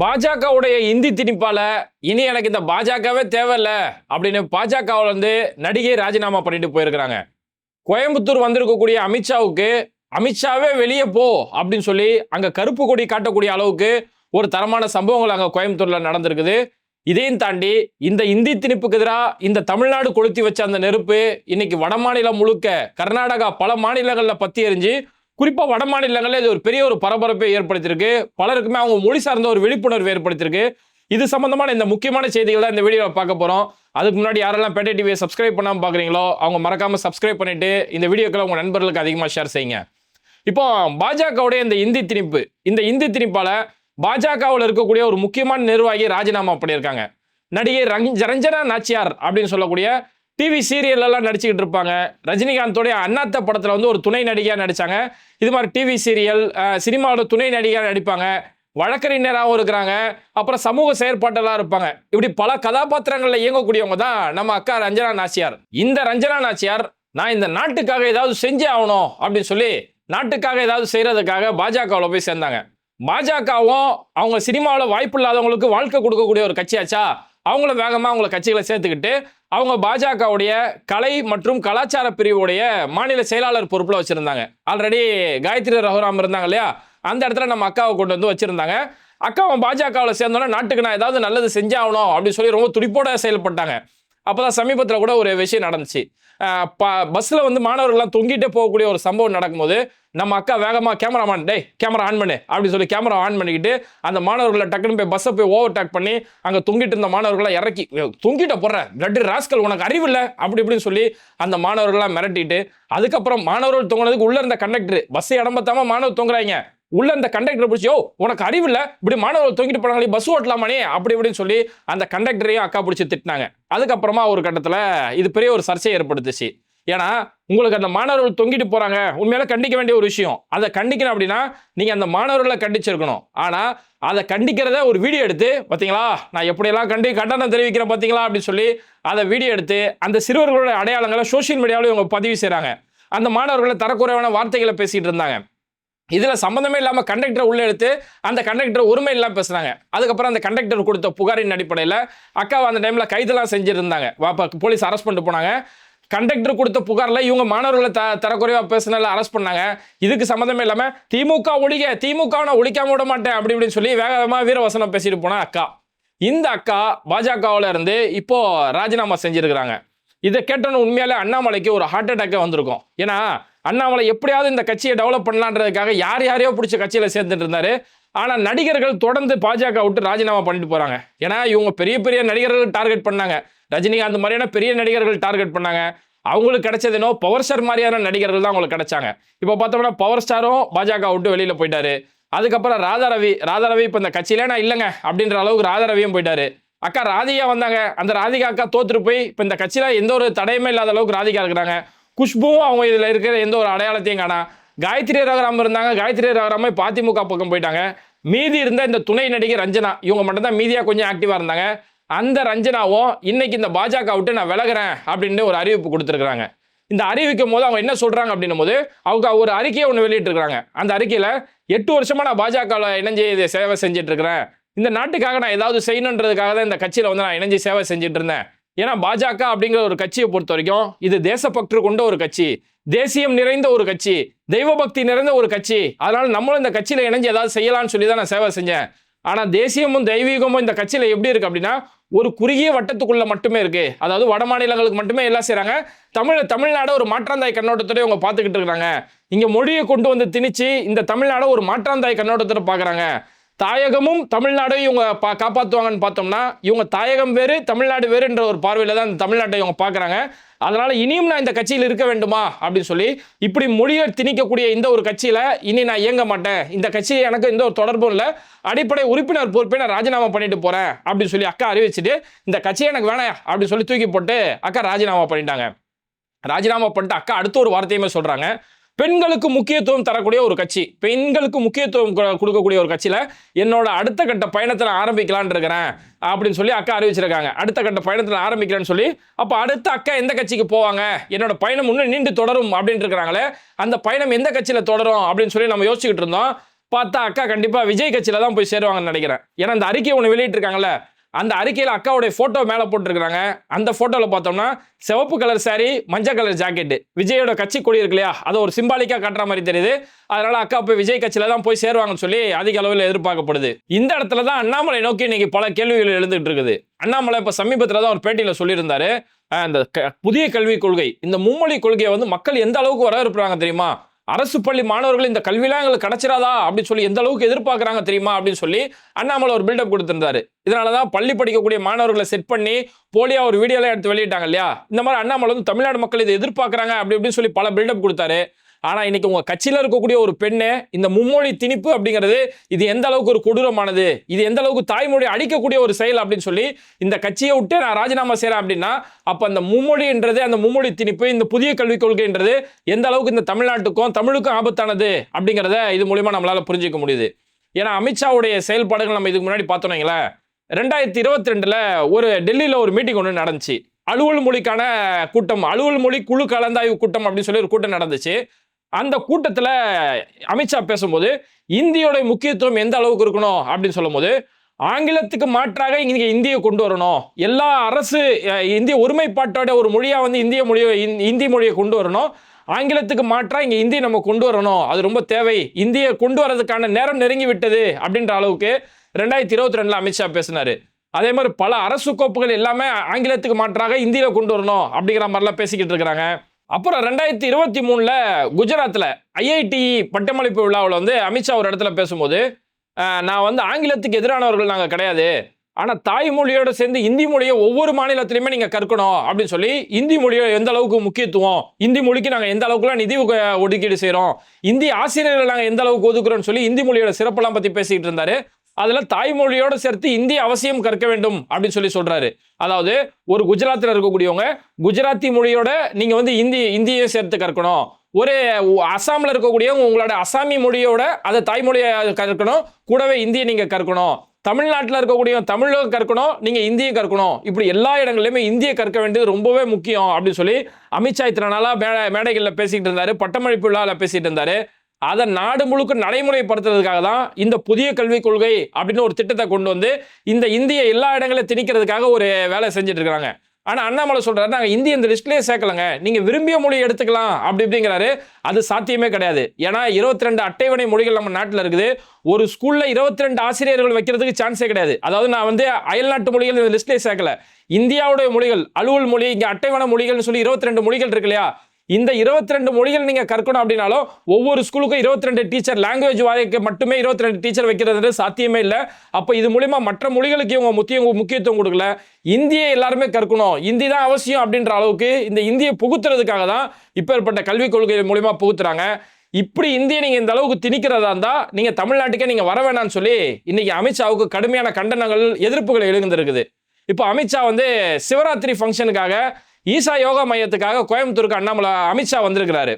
பாஜகவுடைய இந்தி திணிப்பால இனி எனக்கு இந்த பாஜகவே தேவையில்ல அப்படின்னு பாஜகவில் வந்து நடிகை ராஜினாமா பண்ணிட்டு போயிருக்கிறாங்க. கோயம்புத்தூர் வந்திருக்கக்கூடிய அமித்ஷாவுக்கு அமித்ஷாவே வெளியே போ அப்படின்னு சொல்லி அங்க கருப்பு கொடி காட்டக்கூடிய அளவுக்கு ஒரு தரமான சம்பவங்கள் அங்க கோயம்புத்தூர்ல நடந்திருக்குது. இதையும் தாண்டி இந்த இந்தி திணிப்புக்கு எதிராக இந்த தமிழ்நாடு கொளுத்தி வச்ச அந்த நெருப்பு இன்னைக்கு வட மாநிலம் முழுக்க கர்நாடகா பல மாநிலங்களில் பத்தி எரிஞ்சு குறிப்பாக வட மாநிலங்களில் இது ஒரு பெரிய ஒரு பரபரப்பை ஏற்படுத்தியிருக்கு. பலருக்குமே அவங்க மொழி சார்ந்த ஒரு விழிப்புணர்வு ஏற்படுத்தியிருக்கு. இது சம்பந்தமான இந்த முக்கியமான செய்திகள் தான் இந்த வீடியோவில் பார்க்க போகிறோம் அதுக்கு முன்னாடி யாரெல்லாம் பேட்டை டிவியை சப்ஸ்கிரைப் பண்ணாமல் பார்க்குறீங்களோ அவங்க மறக்காமல் சப்ஸ்கிரைப் பண்ணிவிட்டு இந்த வீடியோக்களை உங்கள் நண்பர்களுக்கு அதிகமாக ஷேர் செய்யுங்க. இப்போ பாஜகவுடைய இந்த இந்தி திணிப்பு இந்த இந்தி திணிப்பால் பாஜகவில் இருக்கக்கூடிய ஒரு முக்கியமான நிர்வாகி ராஜினாமா பண்ணியிருக்காங்க. நடிகை ரங் ரஞ்சனா நாச்சியார் அப்படின்னு சொல்லக்கூடிய டிவி சீரியல் எல்லாம் நடிச்சுக்கிட்டு இருப்பாங்க. ரஜினிகாந்தோடைய அண்ணாத்த படத்தில் வந்து ஒரு துணை நடிகையாக நடித்தாங்க இது மாதிரி டிவி சீரியல் சினிமாவோட துணை நடிகையாக நடிப்பாங்க. வழக்கறிஞராகவும் இருக்கிறாங்க. அப்புறம் சமூக செயற்பாட்டெல்லாம் இருப்பாங்க. இப்படி பல கதாபாத்திரங்களில் இயங்கக்கூடியவங்க தான் நம்ம அக்கா ரஞ்சனா நாச்சியார். இந்த ரஞ்சனா நாச்சியார் நான் இந்த நாட்டுக்காக ஏதாவது செஞ்சே ஆகணும் அப்படின்னு சொல்லி நாட்டுக்காக ஏதாவது செய்கிறதுக்காக பாஜகவில் போய் சேர்ந்தாங்க. பாஜகவும் அவங்க சினிமாவில் வாய்ப்பு இல்லாதவங்களுக்கு வாழ்க்கை கொடுக்கக்கூடிய ஒரு கட்சியாச்சா? அவங்கள வேகமாக அவங்கள கட்சிகளை சேர்த்துக்கிட்டு அவங்க பாஜகவுடைய கலை மற்றும் கலாச்சார பிரிவுடைய மாநில செயலாளர் பொறுப்பில் வச்சுருந்தாங்க. ஆல்ரெடி காயத்ரி ரகுராம் இருந்தாங்க இல்லையா? அந்த இடத்துல நம்ம அக்காவை கொண்டு வந்து வச்சுருந்தாங்க. அக்காவும் பாஜகவில் சேர்ந்தோன்னா நாட்டுக்கு நான் ஏதாவது நல்லது செஞ்சாகணும் அப்படின்னு சொல்லி ரொம்ப துடிப்போட செயல்பட்டாங்க. அப்போதான் சமீபத்தில் கூட ஒரு விஷயம் நடந்துச்சு. பஸ்ஸில் வந்து மாணவர்கள்லாம் தொங்கிட்டே போகக்கூடிய ஒரு சம்பவம் நடக்கும்போது நம்ம அக்கா வேகமாக கேமராமேன் டே கேமரா ஆன் பண்ணு அப்படின்னு சொல்லி கேமரா ஆன் பண்ணிக்கிட்டு அந்த மாணவர்களை டக்குன்னு போய் பஸ்ஸை போய் ஓவர் டேக் பண்ணி அங்கே தொங்கிட்டு இருந்த மாணவர்களை இறக்கி தொங்கிட்ட போடுற பிளட் ராஸ்கல் உனக்கு அறிவில்லை அப்படி இப்படின்னு சொல்லி அந்த மாணவர்கள்லாம் மிரட்டிட்டு அதுக்கப்புறம் மாணவர்கள் தொங்கினதுக்கு உள்ளே இருந்த கண்டக்டர் பஸ்ஸை இடம்பத்தாமல் மாணவர் தொங்குறாங்க உள்ள அந்த கண்டக்டரை பிடிச்சி ஓ உனக்கு அறிவில்ல? இப்படி மாணவர்கள் தொங்கிட்டு போனாங்களே பஸ் ஓட்டலாமானே? அப்படி இப்படின்னு சொல்லி அந்த கண்டக்டரையும் அக்கா பிடிச்சி திட்டினாங்க. அதுக்கப்புறமா ஒரு கட்டத்தில் இது பெரிய ஒரு சர்ச்சையை ஏற்படுத்துச்சு. ஏன்னா உங்களுக்கு அந்த மாணவர்கள் தொங்கிட்டு போறாங்க. உண்மையில கண்டிக்க வேண்டிய ஒரு விஷயம். அதை கண்டிக்கணும் அப்படின்னா நீங்க அந்த மாணவர்களை கண்டிச்சிருக்கணும். ஆனா அதை கண்டிக்கிறத ஒரு வீடியோ எடுத்து பார்த்தீங்களா நான் எப்படியெல்லாம் கண்டி கண்டனம் தெரிவிக்கிறேன் பார்த்தீங்களா அப்படின்னு சொல்லி அதை வீடியோ எடுத்து அந்த சிறுவர்களோட அடையாளங்களை சோஷியல் மீடியாவில் இவங்க பதிவு செய்கிறாங்க அந்த மாணவர்களை தரக்குறைவான வார்த்தைகளை பேசிட்டு இருந்தாங்க. இதில் சம்மந்தமே இல்லாமல் கண்டக்டரை உள்ளே எடுத்து அந்த கண்டக்டர் உரிமை இல்லாமல் பேசுனாங்க. அதுக்கப்புறம் அந்த கண்டக்டர் கொடுத்த புகாரின் அடிப்படையில் அக்காவை அந்த டைமில் கைதெல்லாம் செஞ்சுருந்தாங்க. வாப்பா போலீஸ் அரெஸ்ட் பண்ணிட்டு போனாங்க. கண்டக்டர் கொடுத்த புகாரில் இவங்க மாணவர்களை த தரக்குறைவாக பேசினால அரெஸ்ட் பண்ணாங்க. இதுக்கு சம்மந்தமே இல்லாமல் திமுக ஒழிக திமுக நான் ஒழிக்காம விட மாட்டேன் அப்படி இப்படின்னு சொல்லி வேகமாக வீரவசனம் பேசிட்டு போனா அக்கா. இந்த அக்கா பாஜகவில் இருந்து இப்போது ராஜினாமா செஞ்சுருக்கிறாங்க. இதை கேட்டோன்னு உண்மையாலே அண்ணாமலைக்கு ஒரு ஹார்ட் அட்டாக்கே வந்திருக்கும். ஏன்னா அண்ணாமலை எப்படியாவது இந்த கட்சியை டெவலப் பண்ணலான்றதுக்காக யார் யாரையோ பிடிச்ச கட்சியில் சேர்ந்துட்டு இருந்தாரு. ஆனால் நடிகர்கள் தொடர்ந்து பாஜக விட்டு ராஜினாமா பண்ணிட்டு போகிறாங்க ஏன்னா இவங்க பெரிய பெரிய நடிகர்கள் டார்கெட் பண்ணாங்க. ரஜினிகாந்த் மாதிரியான பெரிய நடிகர்கள் டார்கெட் பண்ணாங்க. அவங்களுக்கு கிடைச்சது பவர் ஸ்டார் மாதிரியான நடிகர்கள் தான் அவங்களுக்கு கிடைச்சாங்க. இப்போ பார்த்தோம்னா பவர் ஸ்டாரும் பாஜக விட்டு வெளியில் போயிட்டாரு. அதுக்கப்புறம் ராதாரவி ராதாரவி இப்போ இந்த கட்சியில நான் இல்லைங்க அப்படின்ற அளவுக்கு ராதாரவியும் போயிட்டாரு. அக்கா ராதிகா வந்தாங்க. அந்த ராதிகா அக்கா தோத்துட்டு போய் இப்போ இந்த கட்சியில் எந்த ஒரு தடையுமே இல்லாத அளவுக்கு ராதிகா இருக்கிறாங்க. குஷ்புவும் அவங்க இதில் இருக்கிற எந்த ஒரு அடையாளத்தையும் காணா. காயத்ரி ரகராம் இருந்தாங்க. காயத்ரி ரகராமே பதிமுக பக்கம் போயிட்டாங்க. மீதி இருந்த இந்த துணை நடிகை ரஞ்சனா இவங்க மட்டும்தான் மீதியாக கொஞ்சம் ஆக்டிவாக இருந்தாங்க. அந்த ரஞ்சனாவும் இன்னைக்கு இந்த பாஜக விட்டு நான் விலகிறேன் அப்படின்னு ஒரு அறிவிப்பு கொடுத்துருக்குறாங்க. இந்த அறிவிக்கும் போது அவங்க என்ன சொல்கிறாங்க அப்படின்னும் போது அவங்க ஒரு அறிக்கையை ஒன்று வெளியிட்டிருக்கிறாங்க. அந்த அறிக்கையில் எட்டு வருஷமாக நான் பாஜகவில் இணைஞ்சு இதை சேவை செஞ்சுட்டு இருக்கிறேன். இந்த நாட்டுக்காக நான் ஏதாவது செய்யணுன்றதுக்காக தான் இந்த கட்சியில் வந்து நான் இணைஞ்சு சேவை செஞ்சுட்டு இருந்தேன். ஏன்னா பாஜக அப்படிங்கிற ஒரு கட்சியை பொறுத்த வரைக்கும் இது தேசபக்தர் கொண்ட ஒரு கட்சி தேசியம் நிறைந்த ஒரு கட்சி தெய்வபக்தி நிறைந்த ஒரு கட்சி. அதனால நம்மளும் இந்த கட்சியில இணைஞ்சு ஏதாவது செய்யலாம்னு சொல்லி தான் நான் சேவை செஞ்சேன். ஆனால் தேசியமும் தெய்வீகமும் இந்த கட்சியில் எப்படி இருக்கு அப்படின்னா ஒரு குறுகிய வட்டத்துக்குள்ள மட்டுமே இருக்கு. அதாவது வட மாநிலங்களுக்கு மட்டுமே எல்லாம் செய்கிறாங்க தமிழ் தமிழ்நாடு ஒரு மாற்றாந்தாய் கண்ணோட்டத்தோட இவங்க பார்த்துக்கிட்டு இருக்கிறாங்க. இங்கே மொழியை கொண்டு வந்து திணிச்சு இந்த தமிழ்நாடு ஒரு மாற்றாந்தாய் கண்ணோட்டத்தோட பார்க்குறாங்க தாயகமும் தமிழ்நாடையும் இவங்க பா காப்பாற்றுவாங்கன்னு பார்த்தோம்னா இவங்க தாயகம் வேறு தமிழ்நாடு வேறுன்ற ஒரு பார்வையில் தான் இந்த தமிழ்நாட்டை இவங்க பார்க்குறாங்க. அதனால் இனியும் நான் இந்த கட்சியில் இருக்க வேண்டுமா? அப்படின்னு சொல்லி இப்படி மொழியை திணிக்கக்கூடிய இந்த ஒரு கட்சியில் இனி நான் இயங்க மாட்டேன். இந்த கட்சி எனக்கு எந்த ஒரு தொடர்பும் இல்லை. அடிப்படை உறுப்பினர் பொறுப்பை நான் ராஜினாமா பண்ணிட்டு போகிறேன் அப்படின்னு சொல்லி அக்கா அறிவிச்சிட்டு இந்த கட்சியை எனக்கு வேணாம் அப்படின்னு சொல்லி தூக்கி போட்டு அக்கா ராஜினாமா பண்ணிட்டாங்க. ராஜினாமா பண்ணிட்டு அக்கா அடுத்த ஒரு வார்த்தையுமே சொல்கிறாங்க பெண்களுக்கு முக்கியத்துவம் தரக்கூடிய ஒரு கட்சி பெண்களுக்கு முக்கியத்துவம் கொடுக்கக்கூடிய ஒரு கட்சியில் என்னோட அடுத்த கட்ட பயணத்தில் ஆரம்பிக்கலான் இருக்கிறேன் அப்படின்னு சொல்லி அக்கா அறிவிச்சிருக்காங்க. அடுத்த கட்ட பயணத்தில் ஆரம்பிக்கிறேன்னு சொல்லி அப்போ அடுத்த அக்கா எந்த கட்சிக்கு போவாங்க? என்னோட பயணம் இன்னும் நீண்டு தொடரும் அப்படின்ட்டு இருக்கிறாங்களே அந்த பயணம் எந்த கட்சியில் தொடரும் அப்படின்னு சொல்லி நம்ம யோசிச்சுக்கிட்டு இருந்தோம். பார்த்தா அக்கா கண்டிப்பாக விஜய் கட்சியில் தான் போய் சேருவாங்கன்னு நினைக்கிறேன். ஏன்னா அந்த அறிக்கை ஒன்று வெளியிட்டிருக்காங்கல்ல அந்த அறிக்கையில் அக்காவுடைய ஃபோட்டோ மேலே போட்டிருக்கிறாங்க. அந்த ஃபோட்டோவில் பார்த்தோம்னா சிவப்பு கலர் சாரீ மஞ்சள் கலர் ஜாக்கெட்டு விஜயோட கட்சி கொடி இருக்கு இல்லையா? அதை ஒரு சிம்பாலிக்காக காட்டுற மாதிரி தெரியுது. அதனால அக்கா போய் விஜய் கட்சியில தான் போய் சேருவாங்கன்னு சொல்லி அதிக அளவில் எதிர்பார்க்கப்படுது. இந்த இடத்துல தான் அண்ணாமலை நோக்கி இன்னைக்கு பல கேள்விகள் எழுந்துட்டு இருக்குது. அண்ணாமலை இப்போ சமீபத்தில் தான் ஒரு பேட்டியில் சொல்லியிருந்தாரு. அந்த இந்த க- புதிய கல்விக் கொள்கை இந்த மும்மொழி கொள்கையை வந்து மக்கள் எந்த அளவுக்கு வரவேற்கிறாங்க தெரியுமா? அரசு பள்ளி மாணவர்கள் இந்த கல்விலாம் எங்களுக்கு கிடைச்சிடாதா அப்படின்னு சொல்லி எந்த அளவுக்கு எதிர்பார்க்குறாங்க தெரியுமா அப்படின்னு சொல்லி அண்ணாமலை ஒரு பில்டப் கொடுத்துருந்தாரு. இதனால தான் பள்ளி படிக்கக்கூடிய மாணவர்களை செட் பண்ணி போலியா ஒரு வீடியோலாம் எடுத்து வெளியிட்டாங்க இல்லையா? இந்த மாதிரி அண்ணாமலை வந்து தமிழ்நாடு மக்கள் இதை எதிர்பார்க்குறாங்க அப்படி இப்படின்னு சொல்லி பல பில்டப் கொடுத்தாரு. ஆனால் இன்னைக்கு உங்கள் கட்சியில் இருக்கக்கூடிய ஒரு பெண்ணு இந்த மும்மொழி திணிப்பு அப்படிங்கிறது இது எந்த அளவுக்கு ஒரு கொடூரமானது? இது எந்த அளவுக்கு தாய்மொழி அழிக்கக்கூடிய ஒரு செயல் அப்படின்னு சொல்லி இந்த கட்சியை விட்டு நான் ராஜினாமா செய்கிறேன் அப்படின்னா அப்போ அந்த மும்மொழின்றது அந்த மும்மொழி திணிப்பு இந்த புதிய கல்விக் கொள்கைன்றது எந்த அளவுக்கு இந்த தமிழ்நாட்டுக்கும் தமிழுக்கும் ஆபத்தானது அப்படிங்கிறத இது மூலிமா நம்மளால் புரிஞ்சுக்க முடியுது. ஏன்னா அமித்ஷாவுடைய செயல்பாடுகள் நம்ம இதுக்கு முன்னாடி பார்த்தோம் ரெண்டாயிரத்தி இருபத்தி ரெண்டில் ஒரு டெல்லியில் ஒரு மீட்டிங் ஒன்று நடந்துச்சு. அலுவல் மொழிக்கான கூட்டம் அலுவல் மொழி குழு கலந்தாய்வு கூட்டம் அப்படின்னு சொல்லி ஒரு கூட்டம் நடந்துச்சு. அந்த கூட்டத்தில் அமித்ஷா பேசும்போது இந்தியோடைய முக்கியத்துவம் எந்த அளவுக்கு இருக்கணும் அப்படின்னு சொல்லும்போது ஆங்கிலத்துக்கு மாற்றாக இங்கே இந்தியை கொண்டு வரணும். எல்லா அரசு இந்திய ஒருமைப்பாட்டோட ஒரு மொழியாக வந்து இந்திய மொழியை இந்- இந்தி மொழியை கொண்டு வரணும். ஆங்கிலத்துக்கு மாற்றாக இங்கே இந்தி நம்ம கொண்டு வரணும். அது ரொம்ப தேவை. இந்தியை கொண்டு வரதுக்கான நேரம் நெருங்கி விட்டது அப்படின்ற அளவுக்கு ரெண்டாயிரத்தி இருபத்தி ரெண்டில் அமித்ஷா பேசினார். அதே மாதிரி பல அரசு கோப்புகள் எல்லாமே ஆங்கிலத்துக்கு மாற்றாக இந்தியில் கொண்டு வரணும் அப்படிங்கிற மாதிரிலாம் பேசிக்கிட்டு இருக்கிறாங்க. அப்புறம் ரெண்டாயிரத்தி இருபத்தி மூணில் குஜராத்தில் ஐஐடி பட்டமளிப்பு விழாவில் வந்து அமித்ஷா ஒரு இடத்துல பேசும்போது நான் வந்து ஆங்கிலத்துக்கு எதிரானவர்கள் நாங்கள் கிடையாது. ஆனால் தாய்மொழியோடு சேர்ந்து இந்தி மொழியை ஒவ்வொரு மாநிலத்திலையுமே நீங்கள் கற்கணும் அப்படின்னு சொல்லி இந்தி மொழியை எந்த அளவுக்கு முக்கியத்துவம் இந்தி மொழிக்கு நாங்கள் எந்த அளவுக்குலாம் நிதி ஒதுக்கீடு செய்கிறோம் இந்தி ஆசிரியர்கள் நாங்கள் எந்த அளவுக்கு ஒதுக்குறோம்னு சொல்லி இந்தி மொழியோட சிறப்பெல்லாம் பற்றி பேசிக்கிட்டு இருந்தாரு. அதில் தாய்மொழியோடு சேர்த்து இந்தி அவசியம் கற்க வேண்டும் அப்படின்னு சொல்லி சொல்கிறாரு அதாவது ஒரு குஜராத்தில் இருக்கக்கூடியவங்க குஜராத்தி மொழியோட நீங்கள் வந்து இந்தி இந்தியை சேர்த்து கற்கணும். ஒரு அசாமில் இருக்கக்கூடியவங்க உங்களோட அசாமி மொழியோட அதை தாய்மொழியை கற்கணும். கூடவே இந்தியை நீங்கள் கற்கணும். தமிழ்நாட்டில் இருக்கக்கூடிய தமிழும் கற்கணும் நீங்கள் இந்தியை கற்கணும். இப்படி எல்லா இடங்கள்லையுமே இந்தியை கற்க வேண்டியது ரொம்பவே முக்கியம் அப்படின்னு சொல்லி அமித்ஷா இத்தனை நாளாக மேடை மேடைகளில் பேசிகிட்டு இருந்தார் பட்டமளிப்பு விழாவில் பேசிகிட்டு இருந்தார். அதை நாடு முழுக்க நடைமுறைப்படுத்துறதுக்காக தான் இந்த புதிய கல்விக் கொள்கை அப்படின்னு ஒரு திட்டத்தை கொண்டு வந்து இந்த இந்திய எல்லா இடங்களையும் திணிக்கிறதுக்காக ஒரு வேலை செஞ்சுட்டு இருக்காங்க. ஆனால் அண்ணாமலை சொல்கிறாரு நாங்கள் இந்திய இந்த லிஸ்ட்லேயே சேர்க்கலங்க. நீங்கள் விரும்பிய மொழி எடுத்துக்கலாம் அப்படி இப்படிங்கிறாரு. அது சாத்தியமே கிடையாது. ஏன்னா இருபத்தி ரெண்டு அட்டைவணை மொழிகள் நம்ம நாட்டில் இருக்குது. ஒரு ஸ்கூலில் இருபத்தி ரெண்டு ஆசிரியர்கள் வைக்கிறதுக்கு சான்ஸே கிடையாது. அதாவது நான் வந்து அயல்நாட்டு மொழிகள் இந்த லிஸ்ட்லேயே சேர்க்கல. இந்தியாவுடைய மொழிகள் அலுவல் மொழி இங்கே அட்டைவணை மொழிகள்னு சொல்லி இருபத்தி ரெண்டு மொழிகள் இருக்கு இல்லையா? இந்த இருபத்தி ரெண்டு மொழிகள் நீங்க கற்கணும் அப்படின்னாலும் ஒவ்வொரு ஸ்கூலுக்கும் இருபத்தி ரெண்டு டீச்சர் லாங்குவேஜ் வாரிக்கு மட்டுமே இருபத்தி ரெண்டு டீச்சர் வைக்கிறது சாத்தியமே இல்லை. அப்போ இது மூலியமா மற்ற மொழிகளுக்கு இவங்க முக்கிய முக்கியத்துவம் கொடுக்கல. இந்தியை எல்லாருமே கற்கணும். இந்தி தான் அவசியம் அப்படின்ற அளவுக்கு இந்த இந்தியை புகுத்துறதுக்காக தான் இப்பேற்பட்ட கல்விக் கொள்கை மூலியமா புகுத்துறாங்க. இப்படி இந்தியை நீங்க இந்த அளவுக்கு திணிக்கிறதா இருந்தா நீங்க தமிழ்நாட்டுக்கே நீங்க வர வேணாம்னு சொல்லி இன்னைக்கு அமித்ஷாவுக்கு கடுமையான கண்டனங்கள் எதிர்ப்புகள் எழுந்திருக்குது. இப்போ அமித்ஷா வந்து சிவராத்திரி ஃபங்க்ஷனுக்காக ஈசா யோகா மையத்துக்காக கோயம்புத்தூருக்கு அண்ணாமலை அமித்ஷா வந்திருக்கிறாரு.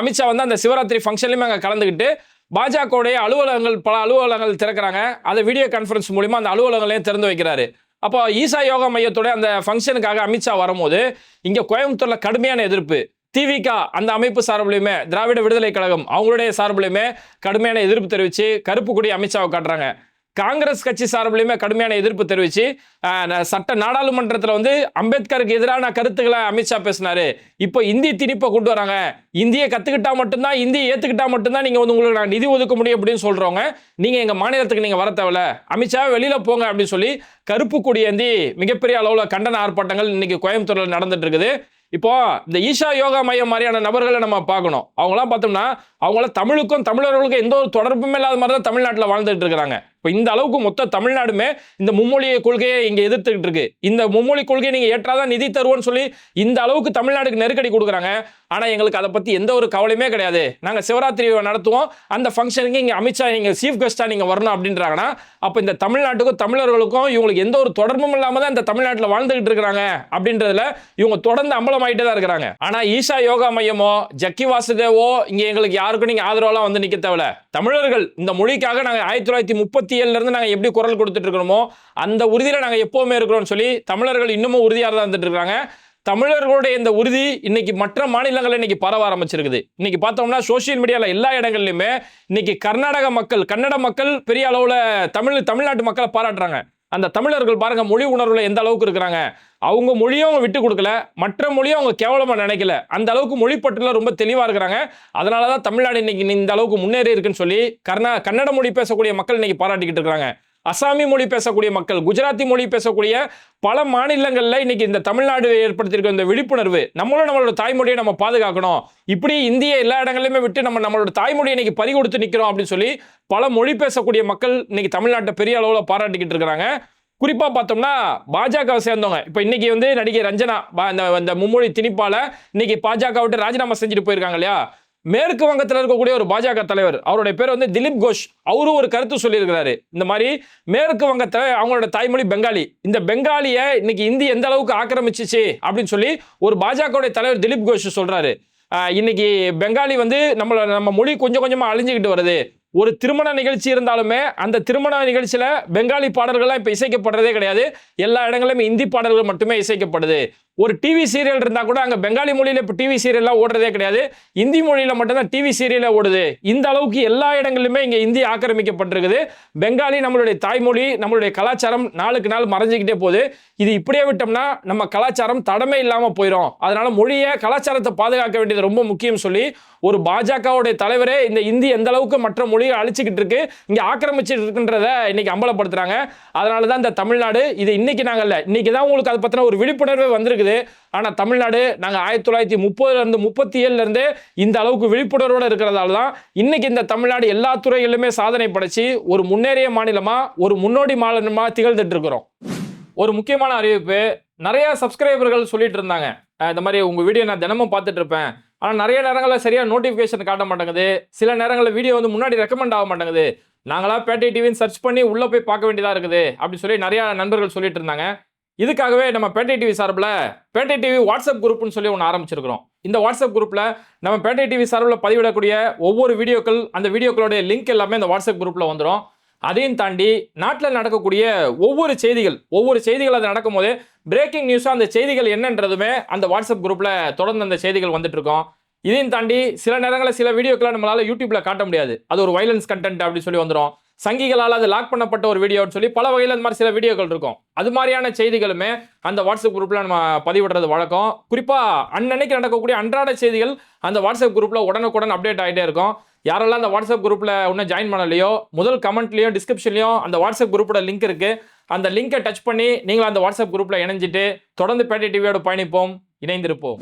அமித்ஷா வந்து அந்த சிவராத்திரி ஃபங்க்ஷன்லையுமே அங்கே கலந்துக்கிட்டு பாஜகவுடைய அலுவலகங்கள் பல அலுவலகங்கள் திறக்கிறாங்க. அதை வீடியோ கான்ஃபரன்ஸ் மூலிமா அந்த அலுவலகங்களையும் திறந்து வைக்கிறாரு. அப்போ ஈசா யோகா மையத்தோட அந்த ஃபங்க்ஷனுக்காக அமித்ஷா வரும்போது இங்கே கோயம்புத்தூரில் கடுமையான எதிர்ப்பு. திவிகா அந்த அமைப்பு சார்பிலையுமே திராவிட விடுதலை கழகம் அவங்களுடைய சார்பிலையுமே கடுமையான எதிர்ப்பு தெரிவித்து கருப்பு கொடி அமித்ஷாவை காட்டுறாங்க. காங்கிரஸ் கட்சி சார்பிலையுமே கடுமையான எதிர்ப்பு தெரிவித்து சட்ட நாடாளுமன்றத்தில் வந்து அம்பேத்கருக்கு எதிரான கருத்துக்களை அமித்ஷா பேசினாரு. இப்போ இந்தி திணிப்பை கொண்டு வராங்க. இந்தியை கற்றுக்கிட்டா மட்டும்தான் இந்தியை ஏற்றுக்கிட்டா மட்டும்தான் நீங்கள் வந்து உங்களுக்கு நான் நிதி ஒதுக்க முடியும் அப்படின்னு சொல்கிறவங்க நீங்கள் எங்கள் மாநிலத்துக்கு நீங்கள் வர தேவையில்ல. அமித்ஷா வெளியில் போங்க அப்படின்னு சொல்லி கருப்பு கொடி மிகப்பெரிய அளவில் கண்டன ஆர்ப்பாட்டங்கள் இன்னைக்கு கோயம்புத்தூரில் நடந்துட்டு இருக்குது. இப்போ இந்த ஈஷா யோகா மையம் மாதிரியான நபர்களை நம்ம பார்க்கணும். அவங்களாம் பார்த்தோம்னா அவங்கள தமிழுக்கும் தமிழர்களுக்கும் எந்த ஒரு தொடர்புமே இல்லாத மாதிரி தான் தமிழ்நாட்டில் வாழ்ந்துட்டு இருக்கிறாங்க. இப்போ இந்த அளவுக்கு மொத்த தமிழ்நாடுமே இந்த மும்மொழி கொள்கையை இங்கே எதிர்த்துக்கிட்டு இருக்கு இந்த மும்மொழி கொள்கையை நீங்கள் ஏற்றாதான் நிதி தருவோம்னு சொல்லி இந்த அளவுக்கு தமிழ்நாடுக்கு நெருக்கடி கொடுக்குறாங்க. ஆனால் எங்களுக்கு அதை பற்றி எந்த ஒரு கவலையுமே கிடையாது. நாங்கள் சிவராத்திரி நடத்துவோம். அந்த ஃபங்க்ஷனுக்கு இங்கே அமித்ஷா நீங்கள் சீஃப் கெஸ்ட்டாக நீங்கள் வரணும் அப்படின்றாங்கன்னா அப்போ இந்த தமிழ்நாட்டுக்கும் தமிழர்களுக்கும் இவங்களுக்கு எந்த ஒரு தொடர்பும் இல்லாமல் தான் இந்த தமிழ்நாட்டில் வாழ்ந்துகிட்டு இருக்கிறாங்க அப்படின்றதுல இவங்க தொடர்ந்து அம்பலமாயிட்டே தான் இருக்கிறாங்க. ஆனால் ஈஷா யோகா மையமோ ஜக்கி வாசுதேவோ இங்கே எங்களுக்கு யாருக்கும் நீங்கள் ஆதரவெல்லாம் வந்து நிற்க தேவையில்ல. தமிழர்கள் இந்த மொழிக்காக நாங்கள் ஆயிரத்தி தொள்ளாயிரத்தி முப்பத்தி ஏழுலேருந்து நாங்கள் எப்படி குரல் கொடுத்துட்டு இருக்கிறோமோ அந்த உறுதியில் நாங்கள் எப்போவுமே இருக்கிறோம்னு சொல்லி தமிழர்கள் இன்னமும் உறுதியாக தான் வந்துட்டு இருக்காங்க தமிழர்களுடைய இந்த உறுதி இன்னைக்கு மற்ற மாநிலங்கள் இன்னைக்கு பரவ ஆரம்பிச்சிருக்குது. இன்னைக்கு பார்த்தோம்னா சோஷியல் மீடியாவில் எல்லா இடங்கள்லையுமே இன்னைக்கு கர்நாடக மக்கள் கன்னட மக்கள் பெரிய அளவில் தமிழ் தமிழ்நாட்டு மக்களை பாராட்டுறாங்க. அந்த தமிழர்கள் பாருங்க மொழி உணர்வுல எந்த அளவுக்கு இருக்கிறாங்க? அவங்க மொழியும் அவங்க விட்டு கொடுக்கல மற்ற மொழியும் அவங்க கேவலமா நினைக்கல. அந்த அளவுக்கு மொழிப்பற்றுல ரொம்ப தெளிவா இருக்கிறாங்க. அதனாலதான் தமிழ்நாடு இன்னைக்கு இந்த அளவுக்கு முன்னேறி இருக்குன்னு சொல்லி கர்நா கன்னட மொழி பேசக்கூடிய மக்கள் இன்னைக்கு பாராட்டிக்கிட்டு இருக்கிறாங்க. அசாமி மொழி பேசக்கூடிய மக்கள் குஜராத்தி மொழி பேசக்கூடிய பல மாநிலங்களில் இன்னைக்கு இந்த தமிழ்நாடு ஏற்படுத்தியிருக்க இந்த விழிப்புணர்வு நம்மளும் நம்மளோட தாய்மொழியை நம்ம பாதுகாக்கணும். இப்படி இந்திய எல்லா இடங்களையுமே விட்டு நம்ம நம்மளோட தாய்மொழியை இன்னைக்கு பறி கொடுத்து நிற்கிறோம் அப்படின்னு சொல்லி பல மொழி பேசக்கூடிய மக்கள் இன்னைக்கு தமிழ்நாட்டை பெரிய அளவில் பாராட்டிக்கிட்டு இருக்கிறாங்க. குறிப்பாக பார்த்தோம்னா பாஜகவை சேர்ந்தவங்க. இப்போ இன்னைக்கு வந்து நடிகை ரஞ்சனா இந்த இந்த மும்மொழி திணிப்பால இன்னைக்கு பாஜக விட்டு ராஜினாமா செஞ்சுட்டு போயிருக்காங்க இல்லையா? மேற்கு வங்கத்தில் இருக்கக்கூடிய ஒரு பாஜக தலைவர் அவருடைய பேர் வந்து திலீப் கோஷ். அவரும் ஒரு கருத்து சொல்லியிருக்கிறாரு. இந்த மாதிரி மேற்கு வங்கத்தை அவங்களோட தாய்மொழி பெங்காலி. இந்த பெங்காலியை இன்னைக்கு இந்தி எந்த அளவுக்கு ஆக்கிரமிச்சிச்சு அப்படின்னு சொல்லி ஒரு பாஜகவுடைய தலைவர் திலீப் கோஷ் சொல்றாரு. இன்னைக்கு பெங்காலி வந்து நம்மள நம்ம மொழி கொஞ்சம் கொஞ்சமாக அழிஞ்சுக்கிட்டு வருது. ஒரு திருமண நிகழ்ச்சி இருந்தாலுமே அந்த திருமண நிகழ்ச்சியில் பெங்காலி பாடல்கள்லாம் இப்போ இசைக்கப்படுறதே கிடையாது. எல்லா இடங்களிலுமே இந்தி பாடல்கள் மட்டுமே இசைக்கப்படுது. ஒரு டிவி சீரியல் இருந்தால் கூட அங்கே பெங்காலி மொழியில் இப்போ டிவி சீரியல்லாம் ஓடுறதே கிடையாது. இந்தி மொழியில் மட்டும்தான் டிவி சீரியலே ஓடுது. இந்த அளவுக்கு எல்லா இடங்களிலுமே இங்கே இந்தி ஆக்கிரமிக்கப்பட்டிருக்குது. பெங்காலி நம்மளுடைய தாய்மொழி நம்மளுடைய கலாச்சாரம் நாளுக்கு நாள் மறைஞ்சிக்கிட்டே போகுது. இது இப்படியே விட்டோம்னா நம்ம கலாச்சாரம் தடமே இல்லாமல் போயிடும் அதனால் மொழியை கலாச்சாரத்தை பாதுகாக்க வேண்டியது ரொம்ப முக்கியம் சொல்லி ஒரு பாஜகவுடைய தலைவரே இந்த இந்தி எந்த அளவுக்கு மற்ற மொழியை அழிச்சிக்கிட்டு இருக்கு இங்கே ஆக்கிரமிச்சிட்டு இருக்குன்றத இன்னைக்கு அம்பலப்படுத்துறாங்க. அதனால தான் இந்த தமிழ்நாடு இது இன்னைக்கு நாங்கள் இல்லை இன்னைக்கு தான் உங்களுக்கு அதை பற்றின ஒரு விழிப்புணர்வே வந்திருக்குது. ஆனால் தமிழ்நாடு நாங்கள் ஆயிரத்தி தொள்ளாயிரத்தி முப்பதுலேருந்து முப்பத்தி ஏழுலேருந்து இந்த அளவுக்கு விழிப்புணர்வோடு இருக்கிறதால தான் இன்னைக்கு இந்த தமிழ்நாடு எல்லா துறைகளிலுமே சாதனை படைச்சி ஒரு முன்னேறிய மாநிலமாக ஒரு முன்னோடி மாநிலமாக திகழ்ந்துட்டு இருக்கிறோம். ஒரு முக்கியமான அறிவிப்பு நிறையா சப்ஸ்கிரைபர்கள் சொல்லிட்டு இருந்தாங்க. இந்த மாதிரி உங்கள் வீடியோ நான் தினமும் பார்த்துட்டு இருப்பேன். ஆனால் நிறைய நேரங்களில் சரியாக நோட்டிஃபிகேஷன் காட்ட மாட்டேங்குது. சில நேரங்களில் வீடியோ வந்து முன்னாடி ரெக்கமெண்ட் ஆக மாட்டேங்குது. நாங்களாம் பேட்டை டிவின்னு சர்ச் பண்ணி உள்ளே போய் பார்க்க வேண்டியதாக இருக்குது. அப்படின்னு சொல்லி நிறையா நண்பர்கள் சொல்லிட்டு இருந்தாங்க. இதுக்காகவே நம்ம பேட்டை டிவி சார்பில் பேட்டை டிவி வாட்ஸ்அப் குரூப்னு சொல்லி ஒன்று ஆரம்பிச்சிருக்கிறோம். இந்த வாட்ஸ்அப் குரூப்பில் நம்ம பேட்டை டிவி சார்பில் பதிவிடக்கூடிய ஒவ்வொரு வீடியோக்கள் அந்த வீடியோக்களுடைய லிங்க் எல்லாமே இந்த வாட்ஸ்அப் குரூப்பில் வந்துடும் அதையும் தாண்டி நாட்டில் நடக்கக்கூடிய ஒவ்வொரு செய்திகள் ஒவ்வொரு செய்திகள் அது நடக்கும்போது பிரேக்கிங் நியூஸாக அந்த செய்திகள் என்னன்றதுமே அந்த வாட்ஸ்அப் குரூப்பில் தொடர்ந்து அந்த செய்திகள் வந்துட்டுருக்கோம். இதையும் தாண்டி சில நேரங்களில் சில வீடியோக்களை நம்மளால யூடியூப்பில் காட்ட முடியாது. அது ஒரு வைலன்ஸ் கண்டென்ட் அப்படி சொல்லி வந்துடும் சங்கிகளால் அது லாக் பண்ணப்பட்ட ஒரு வீடியோன்னு சொல்லி பல வகையில் அந்த மாதிரி சில வீடியோக்கள் இருக்கும். அது மாதிரியான செய்திகளுமே அந்த வாட்ஸ்அப் குரூப்பில் நம்ம பதிவிடுறது வழக்கம். குறிப்பாக அன்னன்னைக்கு நடக்கக்கூடிய அன்றாட செய்திகள் அந்த வாட்ஸ்அப் குரூப்பில் உடனுக்குடன் அப்டேட் ஆகிட்டே இருக்கும். யாரெல்லாம் அந்த வாட்ஸ்அப் குரூப்பில் இன்னும் ஜாயின் பண்ணலையோ முதல் கமெண்ட்லேயும் டிஸ்கிரிப்ஷன்லையும் அந்த வாட்ஸ்அப் குரூப்போட லிங்க் இருக்குது அந்த லிங்கை டச் பண்ணி நீங்களும் அந்த வாட்ஸ்அப் குரூப்பில் இணைஞ்சிட்டு தொடர்ந்து பேட்டை டிவியோடு பயணிப்போம். இணைந்திருப்போம்.